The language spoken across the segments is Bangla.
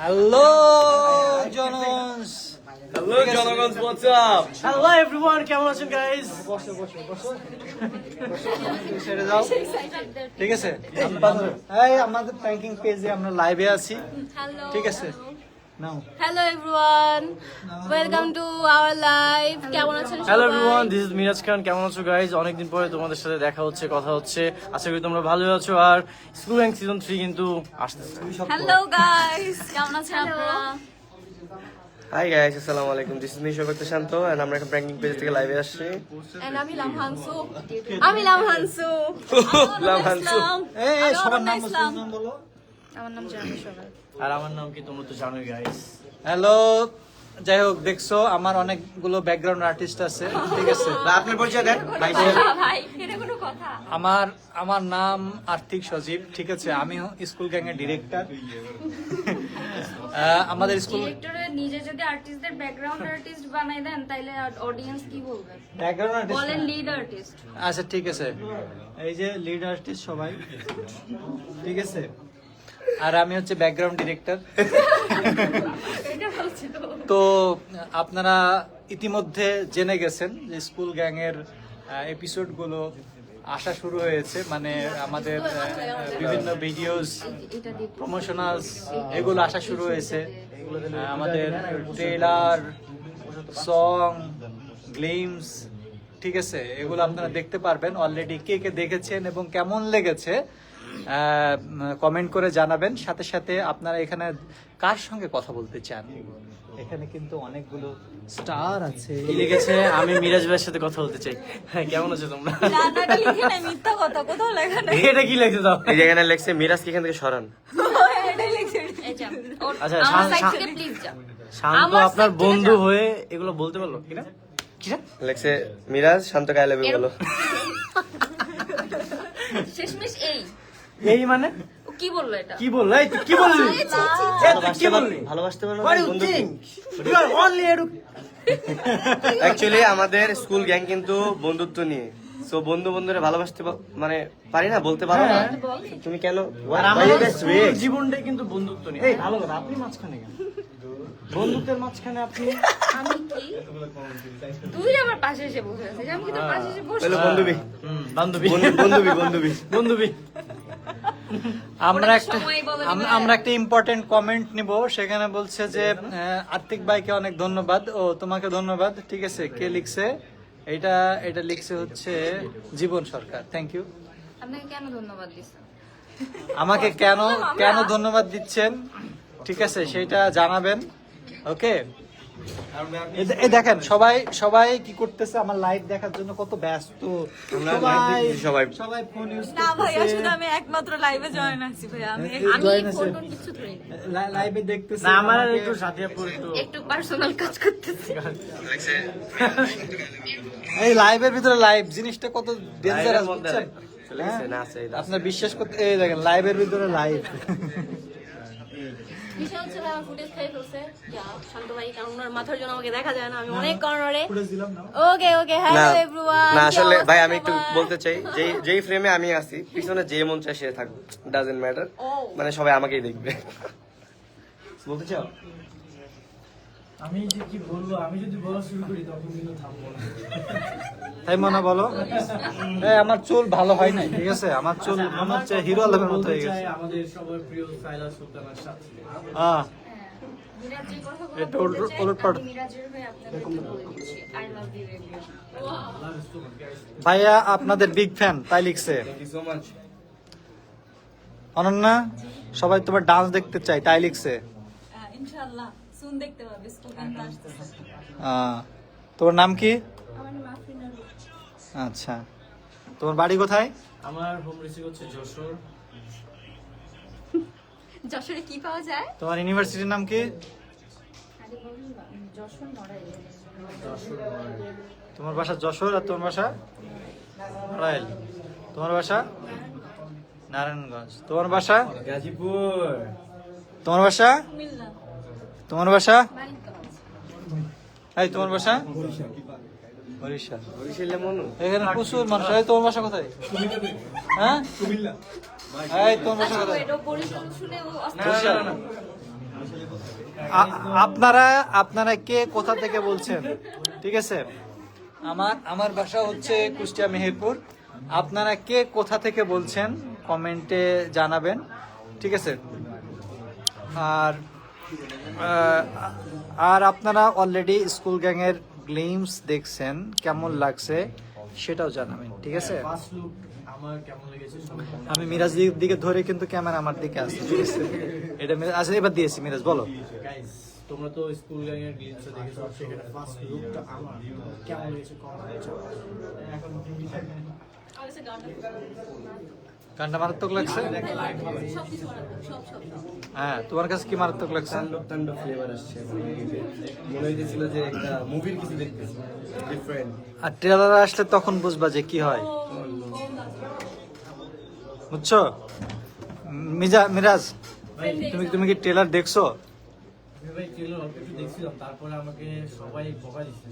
হ্যালো জনস হ্যালো জনগণ হোয়াটস আপ হ্যালো এভরিওয়ান কেমন আছেন গাইস বসো বসো বসো ছেড়ে দাও। ঠিক আছে? এই আমাদের প্র্যাঙ্কিং পেজে আমরা লাইভে আছি। ঠিক আছে? নাও Hello everyone. Welcome to our live. কেমন আছেন hello? Everyone this is Miraj Khan কেমন আছো গাইজ অনেকদিন পরে তোমাদের সাথে দেখা হচ্ছে কথা হচ্ছে আশা করি তোমরা ভালো আছো আর স্কুল র্যাঙ্ক সিজন থ্রি কিন্তু আসতেছে Hello guys. কেমন আছেন আপনারা? হাই গাইস আসসালামু আলাইকুম this is me Shobhakto Shanto and আমরা এখন প্র্যাঙ্কিং পেজ থেকে লাইভে আসছি And আমি লামহানসু। আমি লামহানসু। লামহানসু। এই এই সবার। নাম বলো আমার নাম জানি সবাই। আর আমার নাম কি তোমরা তো জানোই গাইজ হ্যালো যাই হোক দেখছ আমার অনেকগুলো ব্যাকগ্রাউন্ড আর্টিস্ট আছে ঠিক আছে? আপনার পরিচয় দেন। ভাই ভাই, এটা কোনো কথা? আমার আমার নাম আর্থিক সজীব ঠিক আছে? আমি স্কুল গ্যাং এর ডিরেক্টর আমাদের স্কুল নিজে যদি আর্টিস্টদের ব্যাকগ্রাউন্ড আর্টিস্ট বানাই দেন তাইলে অডিয়েন্স কি বলবে? ব্যাকগ্রাউন্ড বলেন লিড আর্টিস্ট আচ্ছা ঠিক আছে। এই যে লিড আর্টিস্ট সবাই ঠিক আছে? আর আমি হচ্ছে ব্যাকগ্রাউন্ড ডিরেক্টর তো, আপনারা ইতিমধ্যে জেনে গেছেন যে স্কুল গ্যাং এর এপিসোডগুলো আসা শুরু হয়েছে। মানে আমাদের বিভিন্ন ভিডিওস প্রমোশনালস এগুলো আসা শুরু হয়েছে। আমাদের ট্রেলার সং গ্লিমস ঠিক আছে? এগুলো আপনারা দেখতে পারবেন। অলরেডি কে কে দেখেছেন এবং কেমন লেগেছে? কমেন্ট করে জানাবেন। সাথে সাথে আপনারা এখানে কার সঙ্গে কথা বলতে চান? এখানে কিন্তু অনেকগুলো স্টার আছে। কি লিখেছে? আমি মিরাজ ভাইয়ের সাথে কথা বলতে চাই। হ্যাঁ কেমন আছো তোমরা? জানাটা লিখে নাই, মিথ্যা কথা, কোথাও লেখা নাই। এটা কি লিখেছে দাও এই জায়গায় লেখছে মিরাজ কি এখান থেকে সরান। এটাই লিখছে। এই যা আচ্ছা, শান্ত- সাইড প্লিজ যা শান্ত আমার আপনার বন্ধু হয়ে এগুলো বলতে পারল কিনা কিনা লেখছে মিরাজ শান্ত লেবে বলো। শেষমেশ এই। এই মানে? কি বলল এটা? কি বলল? এই কি বললি? কি বললি? ভালোবাসতে পারো অ্যাকচুয়ালি আমাদের স্কুল গ্যাং কিন্তু বন্ধুত্ব নিয়ে। সো বন্ধু বন্ধুরে ভালোবাসতে মানে পারি না? বলতে পারো না? তুমি কেন? জীবনটাই কিন্তু বন্ধুত্ব নিয়ে। এই ভালো কথা আপনি মাঝখানে কেন? বন্ধুত্বের মাঝখানে আপনি? আমি কি? তুই আমার পাশে এসে বসে আছিস। আমি কি পাশে এসে বসে হলো বন্ধুবি। বন্ধুবি বন্ধুবি। বন্ধুবী। আমরা একটা। আমরা একটা ইম্পর্টেন্ট কমেন্ট নিব। সেখানে বলছে যে আর্থিক ভাইকে অনেক ধন্যবাদ। ও তোমাকে ধন্যবাদ। ঠিক আছে কে লিখছে? এটা এটা লিখছে হচ্ছে জীবন সরকার। থ্যাংক ইউ আপনাকে কেন ধন্যবাদ আমাকে কেন কেন ধন্যবাদ দিচ্ছেন? ঠিক আছে সেটা জানাবেন। ওকে এই দেখেন সবাই সবাই কি করতেছে? আমার লাইভ দেখার জন্য কত ব্যস্ত। আমরা live দেখতেছি সবাই। সবাই ফোন ইউজ না ভাইয়া, শুধু আমি একমাত্র লাইভে জয়েন আছি ভাইয়া আমি আমি ফোন কিছু ধরি লাইভে দেখতেছে না আমার একটু সাথে একটু। একটু পার্সোনাল কাজ করতেছি। এই লাইভের ভিতরে লাইভ জিনিসটা কত ডেঞ্জারাস বুঝছেন? হ্যাঁ? না আপনার বিশ্বাস করতে এই দেখেন লাইভের ভিতরে লাইভ বিষয় হচ্ছে ভাই, আমার footage খেয়ে ফেলছে। যা, শান্ত ভাই, কারণ ওনার মাথার জন্য আমাকে দেখা যায় না আমি অনেক কর্নারে ওকে ওকে হ্যালো এভরিওয়ান না। আসলে ভাই আমি একটু বলতে চাই যেই যেই ফ্রেমে আমি আছি পিছনে যে মন চায় সে থাকুক ডাজেন্ট ম্যাটার মানে সবাই আমাকেই দেখবে। বলতে চাও? আমি যে কি বলব আমি যদি বলা শুরু করি তখন কিন্তু থামবো না। তাই মনে বলো। এই আমার চুল ভালো হয় নাই ঠিক আছে? আমার চুল মনে হচ্ছে হিরো আলমের মতো হয়ে গেছে। আমাদের সবার প্রিয় সাইলা সুলতানের সাথে হ্যাঁ। হয়ে আপনাদেরকে বলে দিচ্ছি আই লাভ ইউ রেডিও ভাইয়া আপনাদের বিগ ফ্যান তাই লিখছে। অনন্যা সবাই তোমার ডান্স দেখতে চাই তাই লিখছে। ইনশাআল্লাহ। দেখতে পাবে স্কুল কিন্তু তোমার নাম কি? আমার নাম আফরিনা আচ্ছা। তোমার বাড়ি কোথায়? আমার হোম রিসিভ হচ্ছে যশোর। যশোরে কি পাওয়া যায়? তোমার ইউনিভার্সিটির নাম কি? তোমার বাসা যশোর আর তোমার বাসা? নড়াইল। তোমার বাসা? নারায়ণগঞ্জ। তোমার বাসা? গাজীপুর। তোমার বাসা? কুমিল্লা। তোমার বাসা? এই, তোমার বাসা? এখানে প্রচুর মানুষ। এই, তোমার বাসা কোথায়? হ্যাঁ? এই, তোমার বাসা কোথায়? আপনারা আপনারা কে, কোথা থেকে বলছেন? ঠিক আছে? আমার আমার বাসা হচ্ছে কুষ্টিয়া মেহেরপুর। আপনারা কে, কোথা থেকে বলছেন? কমেন্টে জানাবেন। ঠিক আছে? আর আর আপনারা অলরেডি স্কুল গ্যাংয়ের গ্লিমস দেখছেন কেমন লাগছে সেটাও জানাবেন ঠিক আছে? ফার্স্ট লুক আমার কেমন লেগেছে সবাই আমি মিরাজ দিকে ধরে কিন্তু ক্যামেরা আমার দিকে আসছে ঠিক আছে? এটা আচ্ছা এবার দিয়েছি মিরাজ বলো। তোমরা তো স্কুল গ্যাংয়ের গ্লিমসে দেখেছ সেখানে ফার্স্ট লুকটা আমার। কেমন লেগেছে কমেন্ট এখন গানটা মারাত্মক লাগছে। হ্যাঁ তোমার কাছে কি মারাত্মক লাগছে? মানে যে একটা মুভির কিছু দেখতেছি আর ট্রেলার আসলে তখন বুঝবা যে কি হয়। বুঝছ? মিজা মিরাজ তুমি তুমি কি ট্রেলার দেখছ? অল্প একটু দেখছিলাম তারপরে আমাকে সবাই বকা দিচ্ছে।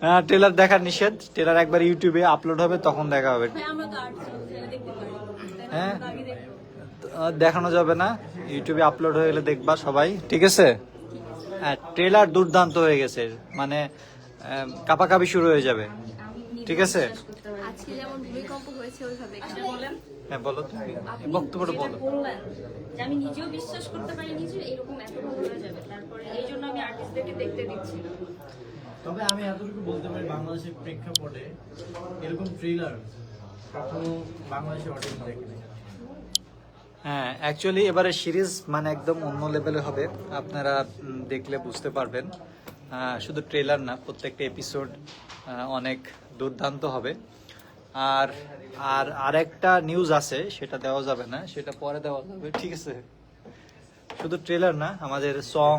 হ্যাঁ ট্রেলার দেখা নিষেধ। ট্রেলার একবার ইউটিউবে আপলোড হবে তখন দেখা হবে? হ্যাঁ। আহ, দেখানো যাবে না। ইউটিউবে আপলোড হয়ে গেলে দেখবা সবাই ঠিক আছে? হ্যাঁ ট্রেলার দুর্দান্ত হয়ে গেছে। মানে কাপাকাপি শুরু হয়ে যাবে। ঠিক আছে? আজকে যেমন ভূমিকম্প হয়েছে ওইভাবে। বলেন। হ্যাঁ বলো তুমি বক্তব্যটা বলো। যে আমি নিজেও বিশ্বাস করতে পারিনি যে এরকম এত ভালো হয়ে যাবে। তারপরে এই জন্য আমি আর্টিস্টদেরকে দেখতে দিচ্ছি না। তবে আমি এতটুকু বলতে পারি বাংলাদেশের প্রেক্ষাপটে এরকম ট্রেলার কখনো বাংলাদেশের অডিয়েন্স দেখেনি হ্যাঁ অ্যাকচুয়ালি এবারে সিরিজ মানে একদম অন্য লেভেলে হবে। আপনারা দেখলে বুঝতে পারবেন। শুধু ট্রেলার না প্রত্যেকটা এপিসোড অনেক দুর্দান্ত হবে। আর আর আরেকটা নিউজ আছে সেটা দেওয়া যাবে না সেটা পরে দেওয়া যাবে ঠিক আছে? শুধু ট্রেলার না আমাদের সং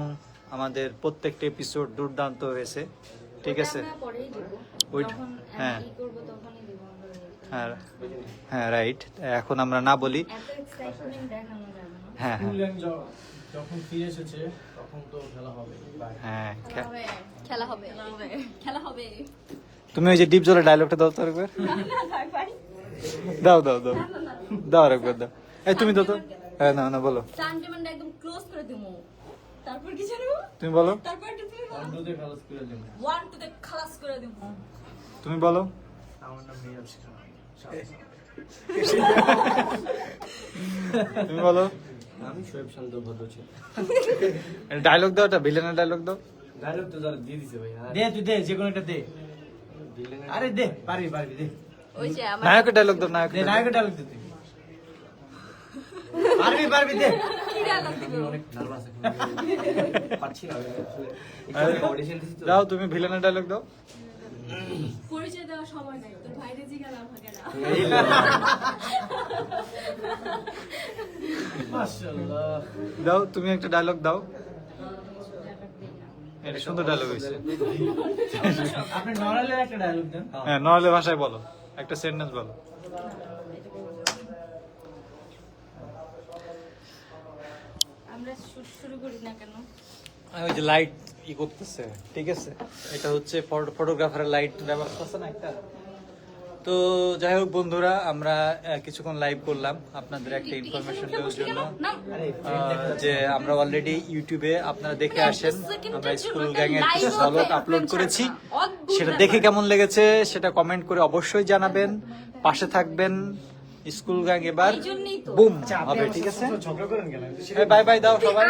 আমাদের প্রত্যেকটা এপিসোড দুর্দান্ত হয়েছে ঠিক আছে? হ্যাঁ। ই করব তখনই দেবো আমরা। হ্যাঁ হ্যাঁ রাইট এখন আমরা না বলি। এত এক্সাইটমেন্ট দেখানো যাবে না হ্যাঁ স্কুল গ্যাং য- যখন ফিরে এসেছে তখন তো খেলা হবে। হ্যাঁ খেলা হবে। খেলা হবে। তুমি ওই যে ডিপ জলের ডায়লগটা দাও তো একবার দাও দাও দাও। দাও আর একবার দাও। এই তুমি দাও তো। হ্যাঁ না না বলো। একদম ক্লোজ করে দিবো তারপর কি জানো তুমি বলো। তারপর তুমি বন্ধুদের খেলা স্কুলে যাব ওয়ান টু তে খালাস করে দিবো তুমি বলো। আমার নাম মিরাজ তুমি বলো। আমি শোয়েব শান্ত ভদ্র ছিল ডায়লগ দাও একটা ভিলেনের ডায়লগ দাও। ডায়লগ তো যারা দিয়ে দিছে ভাই। দে তুই দে যে কোনো একটা দে। আরে দে পারবি পারবি দে। ওই যে আমার নায়কের ডায়লগ দাও নায়ক দে নায়কের ডায়লগ দে তুই পারবি পারবি দে। আমি অনেক নার্ভাস পাচ্ছি না অডিশন দিছি তো। দাও তুমি ভিলেনের ডায়লগ দাও। পরিচয় দেওয়ার সময় নাই তোর ভাইরে মাশাআল্লাহ। দাও তুমি একটা ডায়লগ দাও। এটা সুন্দর ডায়লগ হয়েছে। আপনি নরালের একটা ডায়লগ দেন। হ্যাঁ নর্মাল ভাষায় বলো। একটা সেন্টেন্স বলো। আমরা শুরু করি না কেন? ওই যে লাইট ই করতেছে ঠিক আছে? এটা হচ্ছে ফটোগ্রাফারের লাইট ব্যবস্থা আছে না একটা? তো যাই হোক বন্ধুরা আমরা কিছুক্ষণ লাইভ করলাম আপনাদের একটা ইনফরমেশন দেওয়ার জন্য। যে আমরা অলরেডি ইউটিউবে আপনারা দেখে আসেন। আমরা স্কুল গ্যাং এর কিছু ঝলক আপলোড করেছি। সেটা দেখে কেমন লেগেছে সেটা কমেন্ট করে অবশ্যই জানাবেন। পাশে থাকবেন স্কুল গ্যাং এবার। বুম হবে ঠিক আছে? বাই বাই দাও সবাই।